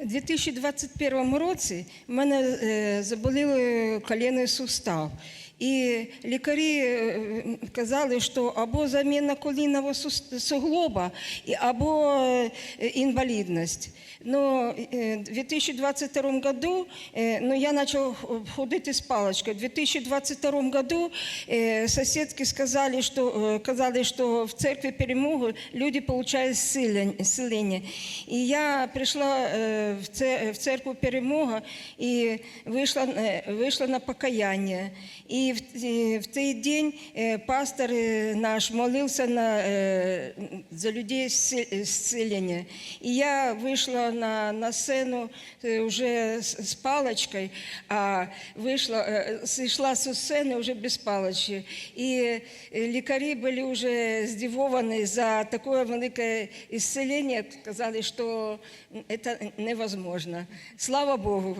У 2021 році в мене заболіло заболіли колінний сустав. І лікарі е, казали, що або заміна колінного суглоба, або е, інвалідність. Но в 2022 году е, ну, я почав ходити з паличкою. В 2022 году сусідки сказали, що в церкві перемоги люди получають зцілення- зцілення. І я прийшла е, в це- церкву перемога і вийшла, е, вийшла на покаяння. І і в той день е, пастор е, наш молився на, е, за людей зці- зцілення. І я вийшла на, на сцену е, вже з, паличкою, а вийшла, е, зійшла з сцени вже без палички. І е, лікарі були вже здивовані за таке велике ісцелення, казали, що це невозможно. Слава Богу.